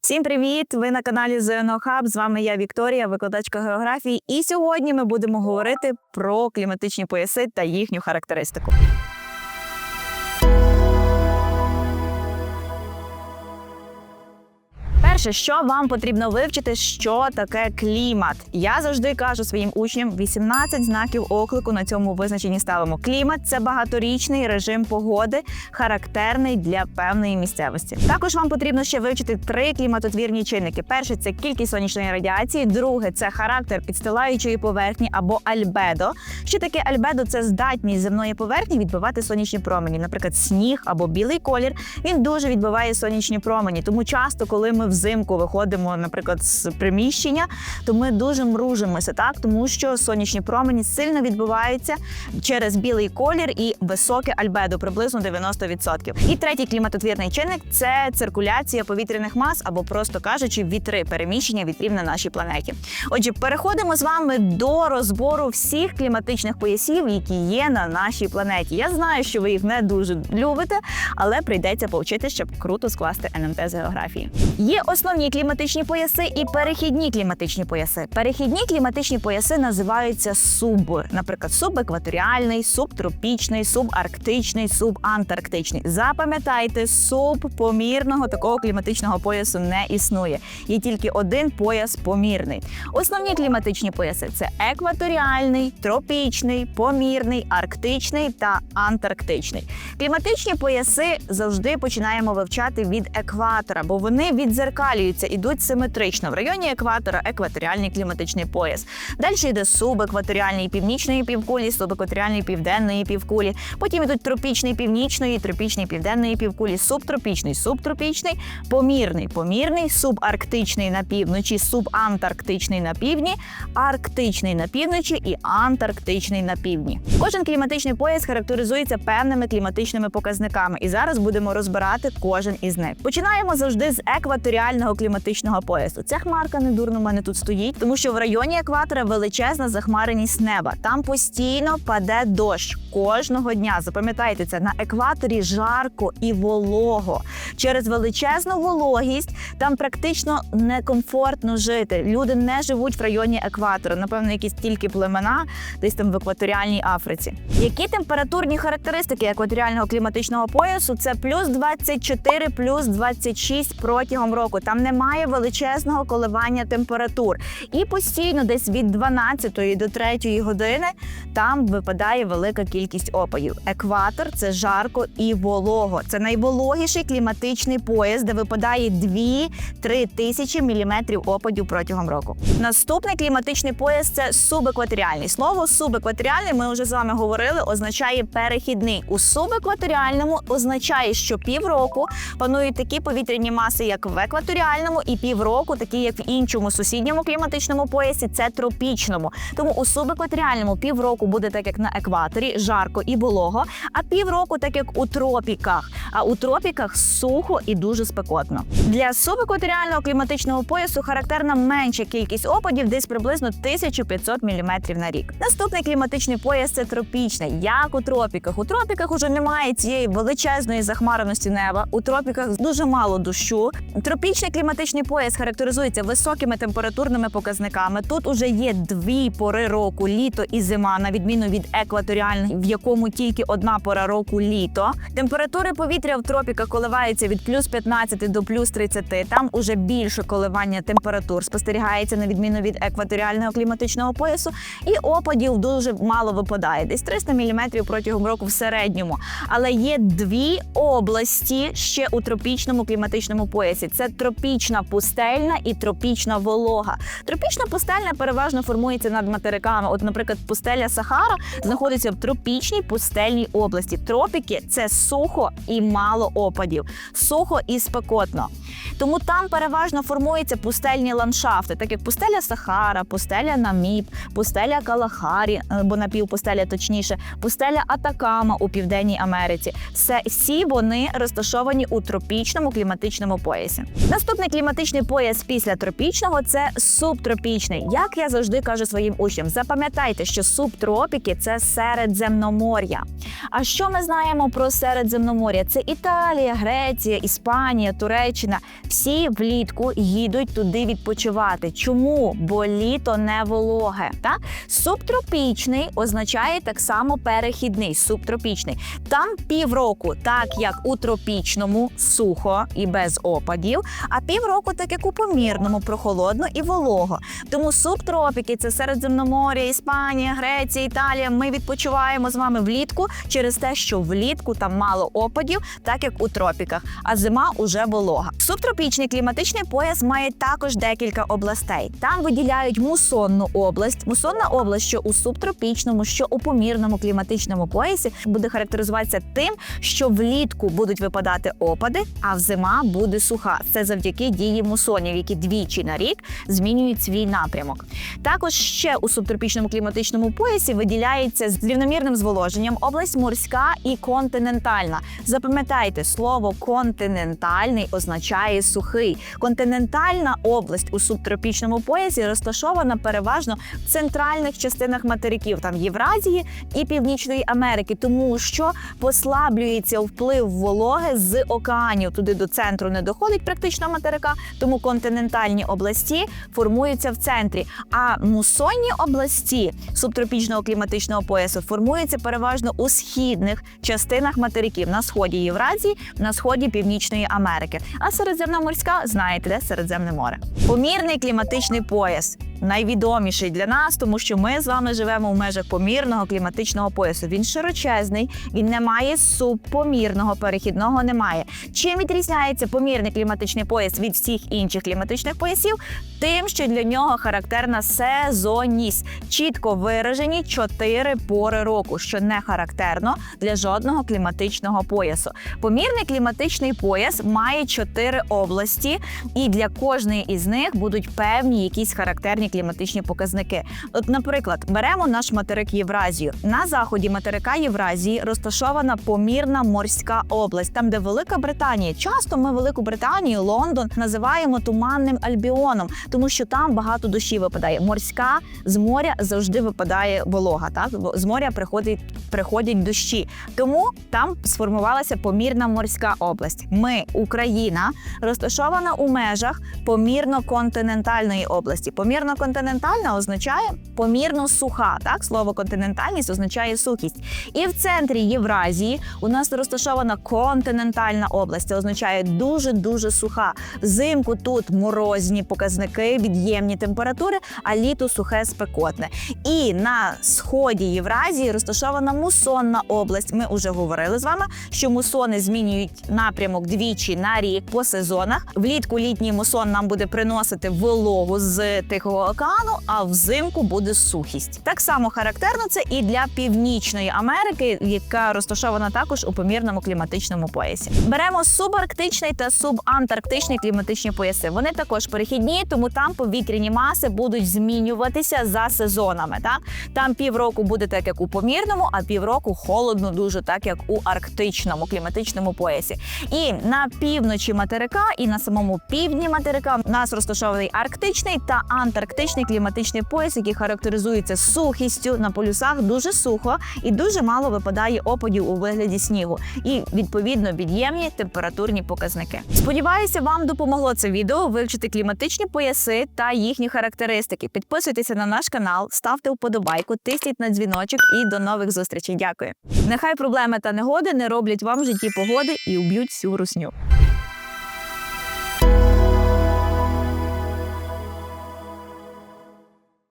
Всім привіт! Ви на каналі ЗНО Хаб. З вами я Вікторія, викладачка географії. І сьогодні ми будемо говорити про кліматичні пояси та їхню характеристику. Перше, що вам потрібно вивчити, що таке клімат. Я завжди кажу своїм учням: 18 знаків оклику на цьому визначенні ставимо. Клімат це багаторічний режим погоди, характерний для певної місцевості. Також вам потрібно ще вивчити три кліматотвірні чинники: перше це кількість сонячної радіації, друге це характер підстилаючої поверхні або альбедо. Що таке альбедо? Це здатність земної поверхні відбивати сонячні промені, наприклад, сніг або білий колір. Він дуже відбиває сонячні промені. Тому часто, коли ми взимку виходимо, наприклад, з приміщення, то ми дуже мружимося, так тому що сонячні промені сильно відбиваються через білий колір і високе альбедо, приблизно 90%. І третій кліматотвірний чинник це циркуляція повітряних мас, або просто кажучи, вітри переміщення вітрів на нашій планеті. Отже, переходимо з вами до розбору всіх кліматичних поясів, які є на нашій планеті. Я знаю, що ви їх не дуже любите, але прийдеться повчити, щоб круто скласти НМТ з географії. Є основні кліматичні пояси і перехідні кліматичні пояси. Перехідні кліматичні пояси називаються суб, наприклад, субекваторіальний, субтропічний, субарктичний, субантарктичний. Запам'ятайте, субпомірного такого кліматичного поясу не існує. Є тільки один пояс помірний. Основні кліматичні пояси це екваторіальний, тропічний, помірний, арктичний та антарктичний. Кліматичні пояси завжди починаємо вивчати від екватора, бо вони відзеркалюються, ідуть симетрично. В районі екватора екваторіальний кліматичний пояс. Далі йде субекваторіальний північної півкулі, субекваторіальний південної півкулі. Потім йдуть тропічний північної, тропічний південної півкулі, субтропічний, субтропічний, помірний, помірний, субарктичний на півночі, субантарктичний на півдні, арктичний на півночі і антарктичний на півдні. Кожен кліматичний пояс характеризується певними кліматичними показниками, і зараз будемо розбирати кожен із них. Починаємо завжди з екваторіального кліматичного поясу. Ця хмарка недурно в мене тут стоїть, тому що в районі екватора величезна захмареність неба. Там постійно паде дощ кожного дня. Запам'ятайте це на екваторі жарко і волого. Через величезну вологість там практично некомфортно жити. Люди не живуть в районі екватора. Напевно, якісь тільки племена десь там в екваторіальній Африці. Які температурні характеристики екваторіального кліматичного поясу? Це плюс 24, плюс 26 протягом року. Там немає величезного коливання температур. І постійно, десь від 12 до 3 години, там випадає велика кількість опадів. Екватор це жарко і волого. Це найвологіший кліматичний пояс, де випадає 2-3 тисячі міліметрів опадів протягом року. Наступний кліматичний пояс це субекваторіальний. Слово субекваторіальний, ми вже з вами говорили, означає перехідний. У субекваторіальному означає, що півроку панують такі повітряні маси, як в екваторіальному, і півроку, такі як в іншому сусідньому кліматичному поясі, це тропічному. Тому у субекваторіальному півроку буде так, як на екваторі, жарко і волого, а півроку, так як у тропіках. А у тропіках сухо і дуже спекотно. Для субекваторіального кліматичного поясу характерна менша кількість опадів, десь приблизно 1500 мм на рік. Наступний кліматичний пояс це тропічний, як у тропіках. У тропіках уже немає цієї величезної захмареності неба. У тропіках дуже мало дощу. Тропічний кліматичний пояс характеризується високими температурними показниками. Тут уже є дві пори року літо і зима, на відміну від екваторіальних, в якому тільки одна пора року літо. Температури повітря в тропіках коливаються від плюс 15 до плюс 30. Там уже більше коливання температур спостерігається на відміну від екваторіального кліматичного поясу, і опадів дуже мало випадає, десь 300 мм протягом року в середньому. Але є дві області ще у тропічному кліматичному поясі: це тропічна пустельна і тропічна волога. Тропічна пустельна переважно формується над материками. От, наприклад, пустеля Сахара знаходиться в тропічній пустельній області. Тропіки це сухо і мало опадів, сухо і спекотно. Тому там переважно формуються пустельні ландшафти, так як пустеля Сахара, пустеля Наміб, пустеля Калахарі, або напівпустеля, точніше, пустеля Атакама у Південній Америці. Все всі вони розташовані у тропічному кліматичному поясі. Наступний кліматичний пояс після тропічного це субтропічний. Як я завжди кажу своїм учням, запам'ятайте, що субтропіки це середземномор'я. А що ми знаємо про середземномор'я? Це Італія, Греція, Іспанія, Туреччина. Всі влітку їдуть туди відпочивати. Чому? Бо літо не вологе. Так? Субтропічний означає так само перехідний, субтропічний. Там півроку, так як у тропічному, сухо і без опадів, а півроку, так як у помірному, прохолодно і волого. Тому субтропіки це Середземномор'я, Іспанія, Греція, Італія. Ми відпочиваємо з вами влітку через те, що влітку там мало опадів, так як у тропіках, а зима уже волога. Субтропічний кліматичний пояс має також декілька областей. Там виділяють мусонну область. Мусонна область, що у субтропічному, що у помірному кліматичному поясі, буде характеризуватися тим, що влітку будуть випадати опади, а взима буде суха. Це завдяки дії мусонів, які двічі на рік змінюють свій напрямок. Також ще у субтропічному кліматичному поясі виділяється з рівномірним зволоженням область морська і континентальна. Запам'ятайте, слово континентальний означає сухий. Континентальна область у субтропічному поясі розташована переважно в центральних частинах материків, там Євразії і Північної Америки, тому що послаблюється вплив вологи з океанів. Туди до центру не доходить практично материка, тому континентальні області формуються в центрі. А мусонні області субтропічного кліматичного поясу формуються переважно у східних частинах материків на сході Євразії, на сході Північної Америки. А Середземноморська знаєте, де Середземне море. Помірний кліматичний пояс. Найвідоміший для нас, тому що ми з вами живемо в межах помірного кліматичного поясу. Він широчезний, він не має субпомірного, перехідного немає. Чим відрізняється помірний кліматичний пояс від всіх інших кліматичних поясів? Тим, що для нього характерна сезонність, чітко виражені чотири пори року, що не характерно для жодного кліматичного поясу. Помірний кліматичний пояс має чотири області, і для кожної із них будуть певні якісь характерні кліматичні показники. От, наприклад, беремо наш материк Євразію. На заході материка Євразії розташована помірна морська область, там де Велика Британія. Часто ми Велику Британію, Лондон називаємо туманним альбіоном, тому що там багато дощі випадає. Морська з моря завжди випадає волога. Так з моря приходить приходять дощі. Тому там сформувалася помірна морська область. Ми, Україна, розташована у межах помірно-континентальної області. Помірно-континентальна означає помірно суха. Так, слово континентальність означає сухість. І в центрі Євразії у нас розташована континентальна область. Це означає дуже дуже суха. Взимку тут морозні показники, від'ємні температури, а літо сухе спекотне. І на сході Євразії розташована мусонна область. Ми вже говорили з вами, що мусони змінюють напрямок двічі на рік по сезонах. Влітку літній мусон нам буде приносити вологу з Тихого океану, а взимку буде сухість. Так само характерно це і для північної Америки, яка розташована також у помірному кліматичному поясі. Беремо субарктичний та субантарктичний кліматичні пояси. Вони також перехідні, тому там повітряні маси будуть змінюватися за сезонами. Так там півроку буде так, як у помірному, а півроку холодно дуже, так як у арктичному кліматичному поясі. І на півночі материка, і на самому півдні материка у нас розташований арктичний та антарктичний кліматичний пояс, який характеризується сухістю на полюсах дуже сухо і дуже мало випадає опадів у вигляді снігу, і відповідно від'ємні температурні показники. Сподіваюся, вам допомогло це відео вивчити кліматичні пояси та їхні характеристики. Підписуйтеся на наш канал, ставте вподобайку, тисніть на дзвіночок і до нових зустрічей. Дякую. Нехай проблеми та негоди не роблять вам в житті погоди і уб'ють всю русню.